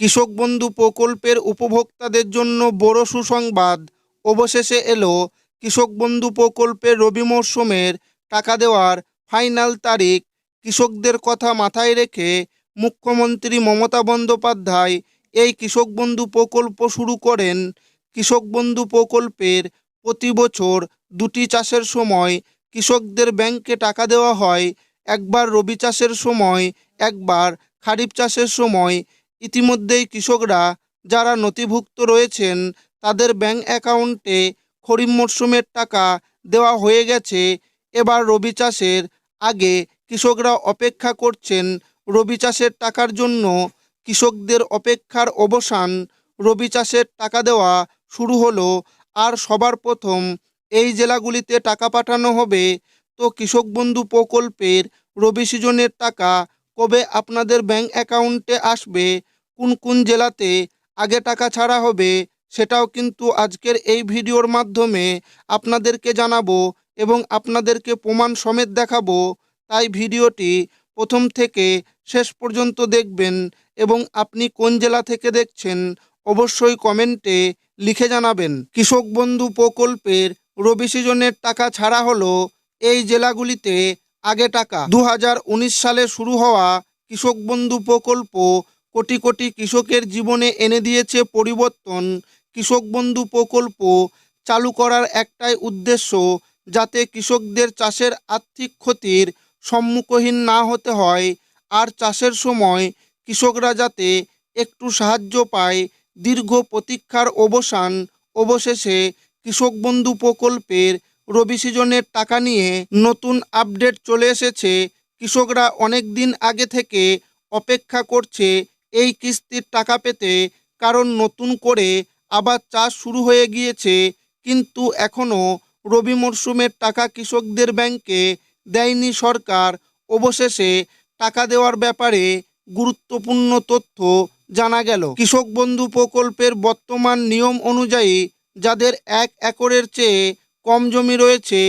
কৃষক বন্ধু প্রকল্পের উপভোক্তাদের জন্য বড় সুসংবাদ। অবশেষে এলো কৃষক বন্ধু প্রকল্পের রবি মরশুমের টাকা দেওয়ার ফাইনাল তারিখ। কৃষকদের কথা মাথায় রেখে মুখ্যমন্ত্রী মমতা বন্দ্যোপাধ্যায় এই কৃষক বন্ধু প্রকল্প শুরু করেন। কৃষক বন্ধু প্রকল্পের প্রতি বছর দুটি চাষের সময় কৃষকদের ব্যাংকে টাকা দেওয়া হয়। একবার রবি চাষের সময়, একবার খারিফ চাষের সময় ইতিমধ্যেই কৃষকরা যারা নথিভুক্ত রয়েছেন, তাদের ব্যাংক অ্যাকাউন্টে খরিফ মরশুমের টাকা দেওয়া হয়ে গেছে। এবার রবি চাষের আগে কৃষকরা অপেক্ষা করছেন রবি চাষের টাকার জন্য। কৃষকদের অপেক্ষার অবসান, রবি চাষের টাকা দেওয়া শুরু হলো। আর সবার প্রথম এই জেলাগুলিতে টাকা পাঠানো হবে। তো কৃষক বন্ধু প্রকল্পের রবি সিজনের টাকা কবে আপনাদের ব্যাংক অ্যাকাউন্টে আসবে, কোন কোন জেলাতে, আগে টাকা ছাড়া হবে, সেটাও কিন্তু আজকের এই ভিডিওর মাধ্যমে আপনাদেরকে জানাব এবং আপনাদেরকে প্রমাণ সমেত দেখাবো। তাই ভিডিওটি প্রথম থেকে শেষ পর্যন্ত দেখবেন এবং আপনি কোন জেলা থেকে দেখছেন অবশ্যই কমেন্টে লিখে জানাবেন। কৃষক বন্ধু প্রকল্পের রবি সিজনের টাকা ছাড়া হলো এই জেলাগুলিতে আগে টাকা। দু হাজার উনিশ সালে শুরু হওয়া কৃষক বন্ধু প্রকল্প কোটি কোটি কৃষকের জীবনে এনে দিয়েছে পরিবর্তন। কৃষক বন্ধু প্রকল্প চালু করার একটাই উদ্দেশ্য যাতে কৃষকদের চাষের আর্থিক ক্ষতির সম্মুখীন না হতে হয় আর চাষের সময় কৃষকরা যাতে একটু সাহায্য পায় দীর্ঘ প্রতীক্ষার অবসান অবশেষে কৃষক বন্ধু প্রকল্পের রবি সিজনের টাকা নিয়ে নতুন আপডেট চলে এসেছে। কৃষকরা অনেক দিন আগে থেকে অপেক্ষা করছে এই কিস্তির টাকা পেতে, কারণ নতুন করে আবার চাষ শুরু হয়ে গিয়েছে। কিন্তু এখনও রবি মরশুমের টাকা কৃষকদের ব্যাংকে দেয়নি সরকার। অবশেষে টাকা দেওয়ার ব্যাপারে গুরুত্বপূর্ণ তথ্য জানা গেল। কৃষক বন্ধু প্রকল্পের বর্তমান নিয়ম অনুযায়ী যাদের এক একরের চেয়ে কম জমি রয়েছে,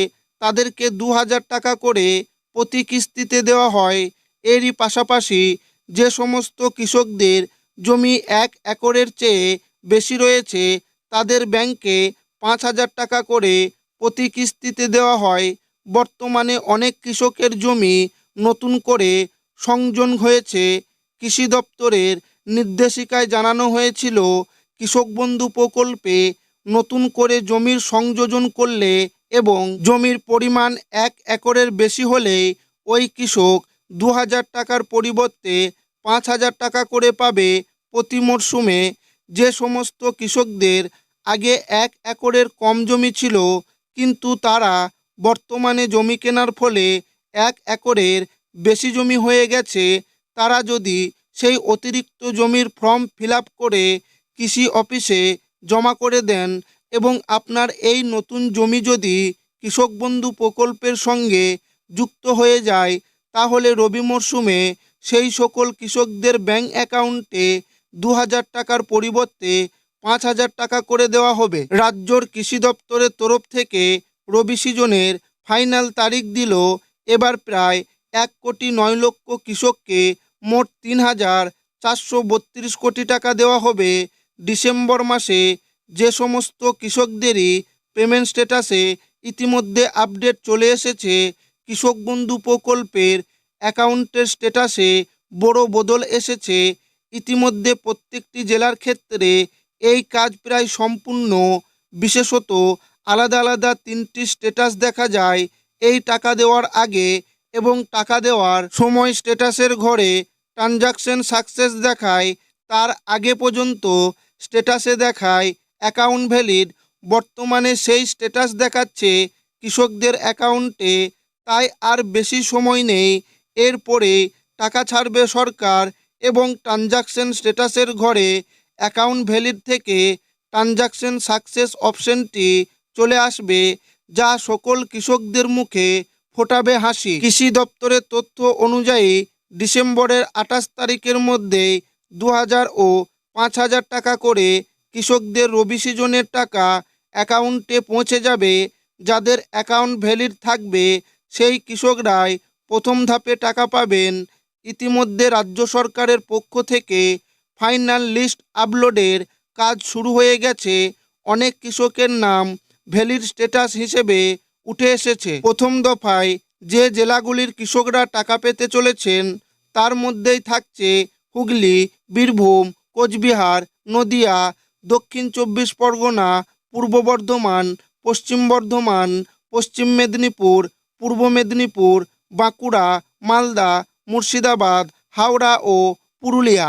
তাদেরকে দু হাজার টাকা করে প্রতি কিস্তিতে দেওয়া হয়। এরই পাশাপাশি যে সমস্ত কৃষকদের জমি এক একরের চেয়ে বেশি রয়েছে, তাদের ব্যাংকে পাঁচ হাজার টাকা করে প্রতি কিস্তিতে দেওয়া হয়। বর্তমানে অনেক কৃষকের জমি নতুন করে সংযোজন হয়েছে। কৃষি দপ্তরের নির্দেশিকায় জানানো হয়েছিল, কৃষক বন্ধু প্রকল্পে নতুন করে জমির সংযোজন করলে এবং জমির পরিমাণ এক একরের বেশি হলে ওই কৃষক দু হাজার টাকার পরিবর্তে পাঁচ হাজার টাকা করে পাবে প্রতি মরশুমে। যে সমস্ত কৃষকদের আগে এক একরের কম জমি ছিল, কিন্তু তারা বর্তমানে জমি কেনার ফলে এক একরের বেশি জমি হয়ে গেছে। তারা যদি সেই অতিরিক্ত জমির ফর্ম ফিল করে কৃষি অফিসে জমা করে দেন এবং আপনার এই নতুন জমি যদি কৃষক বন্ধু প্রকল্পের সঙ্গে যুক্ত হয়ে যায়, তাহলে রবি মরশুমে সেই সকল কৃষকদের ব্যাংক অ্যাকাউন্টে দু হাজার টাকার পরিবর্তে পাঁচ হাজার টাকা করে দেওয়া হবে। রাজ্যর কৃষি দপ্তরের তরফ থেকে রবি সিজনের ফাইনাল তারিখ দিল এবার প্রায় এক কোটি নয় লক্ষ কৃষককে মোট তিন হাজার চারশো বত্রিশ কোটি টাকা দেওয়া হবে ডিসেম্বর মাসে যে সমস্ত কৃষকদেরই পেমেন্ট স্ট্যাটাসে ইতিমধ্যে আপডেট চলে এসেছে, কৃষক বন্ধু প্রকল্পের অ্যাকাউন্টের স্ট্যাটাসে বড় বদল এসেছে। ইতিমধ্যে প্রত্যেকটি জেলার ক্ষেত্রে এই কাজ প্রায় সম্পূর্ণ। বিশেষত আলাদা আলাদা তিনটি স্ট্যাটাস দেখা যায়, এই টাকা দেওয়ার আগে এবং টাকা দেওয়ার সময় স্ট্যাটাসের ঘরে ট্রানজাকশন সাকসেস দেখায়, তার আগে পর্যন্ত স্ট্যাটাসে দেখায় অ্যাকাউন্ট ভ্যালিড। বর্তমানে সেই স্ট্যাটাস দেখাচ্ছে কৃষকদের অ্যাকাউন্টে, তাই আর বেশি সময় নেই। এরপরে টাকা ছাড়বে সরকার এবং ট্রানজাকশন স্ট্যাটাসের ঘরে অ্যাকাউন্ট ভ্যালিড থেকে ট্রানজাকশন সাকসেস অপশনটি চলে আসবে, যা সকল কৃষকদের মুখে ফোটাবে হাসি। কৃষি দপ্তরের তথ্য অনুযায়ী ডিসেম্বরের আঠাশ তারিখের মধ্যেই দু ও পাঁচ হাজার টাকা করে কৃষকদের রবি সিজনের টাকা অ্যাকাউন্টে পৌঁছে যাবে, যাদের অ্যাকাউন্ট ভ্যালিড থাকবে, সেই কৃষকরাই প্রথম ধাপে টাকা পাবেন। ইতিমধ্যে রাজ্য সরকারের পক্ষ থেকে ফাইনাল লিস্ট আপলোডের কাজ শুরু হয়ে গেছে। অনেক কৃষকের নাম ভ্যালিড স্ট্যাটাস হিসেবে উঠে এসেছে। প্রথম দফায় যে জেলাগুলির কৃষকরা টাকা পেতে চলেছেন, তার মধ্যেই থাকছে হুগলি, বীরভূম কোচবিহার, নদিয়া, দক্ষিণ চব্বিশ পরগনা, পূর্ব বর্ধমান, পশ্চিম বর্ধমান, পশ্চিম মেদিনীপুর, পূর্ব মেদিনীপুর, বাঁকুড়া, মালদা, মুর্শিদাবাদ, হাওড়া ও পুরুলিয়া।